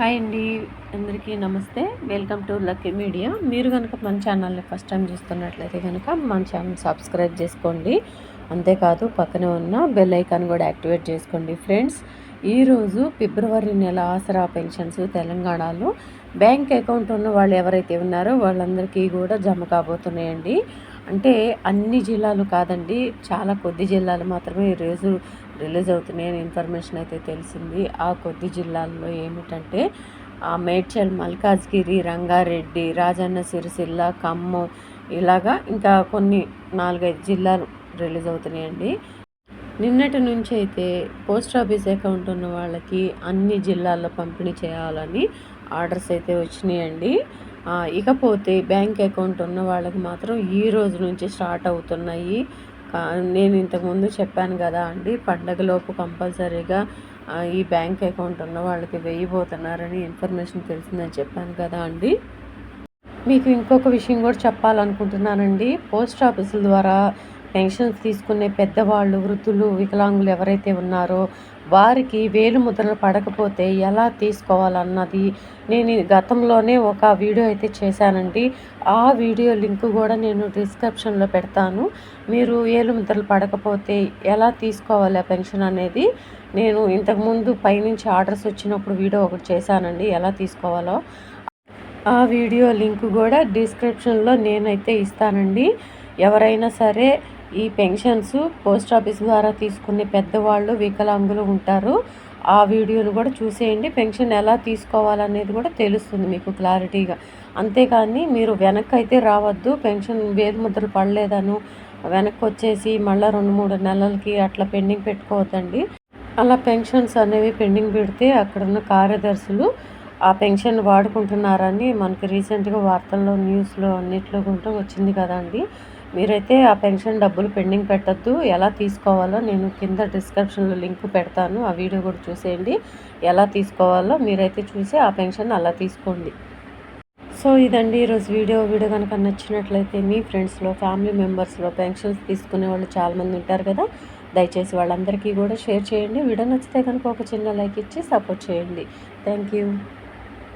Hi అండి అందరికీ namaste. Welcome to Lucky Media. మీరు కనుక మన ఛానల్ని ఫస్ట్ టైం చూస్తున్నట్లయితే కనుక మన ఛానల్ సబ్స్క్రైబ్ చేసుకోండి. అంతేకాదు పక్కనే ఉన్న బెల్ ఐకాన్ కూడా యాక్టివేట్ చేసుకోండి ఫ్రెండ్స్. ఈరోజు ఫిబ్రవరి నెల ఆసరా పెన్షన్స్ తెలంగాణలో బ్యాంక్ అకౌంట్ ఉన్న వాళ్ళు ఎవరైతే ఉన్నారో వాళ్ళందరికీ కూడా జమ కాబోతున్నాయండి. అంటే అన్ని జిల్లాలు కాదండి చాలా కొద్ది జిల్లాలు మాత్రమే ఈరోజు రిలీజ్ అవుతున్నాయని ఇన్ఫర్మేషన్ అయితే తెలిసింది. ఆ కొద్ది జిల్లాల్లో ఏమిటంటే మేడ్చల్ మల్కాజ్గిరి రంగారెడ్డి రాజన్న సిరిసిల్ల ఖమ్మం ఇలాగా ఇంకా కొన్ని నాలుగైదు జిల్లాలు రిలీజ్ అవుతున్నాయండి. నిన్నటి నుంచి అయితే పోస్ట్ ఆఫీస్ అకౌంట్ ఉన్న వాళ్ళకి అన్ని జిల్లాల్లో పంపిణీ చేయాలని ఆర్డర్స్ అయితే వచ్చినాయండి. ఇకపోతే బ్యాంక్ అకౌంట్ ఉన్న వాళ్ళకి మాత్రం ఈ రోజు నుంచి స్టార్ట్ అవుతున్నాయి. నేను ఇంతకుముందు చెప్పాను కదా అండి పండగలోపు కంపల్సరీగా ఈ బ్యాంక్ అకౌంట్ ఉన్న వాళ్ళకి వేయబోతున్నారని ఇన్ఫర్మేషన్ తెలిసిందని చెప్పాను కదా అండి. మీకు ఇంకొక విషయం కూడా చెప్పాలనుకుంటున్నానండి. పోస్ట్ ఆఫీసుల ద్వారా పెన్షన్స్ తీసుకునే పెద్దవాళ్ళు వృద్ధులు వికలాంగులు ఎవరైతే ఉన్నారో వారికి వేలు ముద్రలు పడకపోతే ఎలా తీసుకోవాలన్నది నేను గతంలోనే ఒక వీడియో అయితే చేశానండి. ఆ వీడియో లింక్ కూడా నేను డిస్క్రిప్షన్లో పెడతాను. మీరు వేలు ముద్రలు పడకపోతే ఎలా తీసుకోవాలి ఆ పెన్షన్ అనేది? నేను ఇంతకుముందు పైనుంచి ఆర్డర్స్ వచ్చినప్పుడు వీడియో ఒకటి చేశానండి. ఎలా తీసుకోవాలో? ఆ వీడియో లింక్ కూడా డిస్క్రిప్షన్లో నేనైతే ఇస్తానండి. ఎవరైనా సరే ఈ పెన్షన్స్ పోస్ట్ ఆఫీస్ ద్వారా తీసుకునే పెద్దవాళ్ళు వికలాంగులు ఉంటారు. ఆ వీడియోను కూడా చూసేయండి. పెన్షన్ ఎలా తీసుకోవాలనేది కూడా తెలుస్తుంది మీకు క్లారిటీగా. అంతేకాని మీరు వెనక్కి అయితే రావద్దు. పెన్షన్ ముద్రలు పడలేదను. వెనక్కి వచ్చేసి మళ్ళీ రెండు మూడు నెలలకి అట్లా పెండింగ్ పెట్టుకోవద్దండి. అలా పెన్షన్స్ అనేవి పెండింగ్ పెడితే అక్కడున్న కార్యదర్శులు ఆ పెన్షన్ వాడుకుంటున్నారని మనకి రీసెంట్గా వార్తల్లో న్యూస్లో అన్నిట్లో కూడా వచ్చింది కదండి. మీరైతే ఆ పెన్షన్ డబ్బులు పెండింగ్ పెట్టద్దు. ఎలా తీసుకోవాలో నేను కింద డిస్క్రిప్షన్లో లింక్ పెడతాను. ఆ వీడియో కూడా చూసేయండి. ఎలా తీసుకోవాలో మీరైతే చూసి ఆ పెన్షన్ అలా తీసుకోండి. సో ఇదండి ఈరోజు వీడియో. వీడియో కనుక నచ్చినట్లయితే మీ ఫ్రెండ్స్లో ఫ్యామిలీ మెంబర్స్లో పెన్షన్స్ తీసుకునే వాళ్ళు చాలామంది ఉంటారు కదా. దయచేసి వాళ్ళందరికీ కూడా షేర్ చేయండి. వీడియో నచ్చితే కనుక ఒక చిన్న లైక్ ఇచ్చి సపోర్ట్ చేయండి. Thank you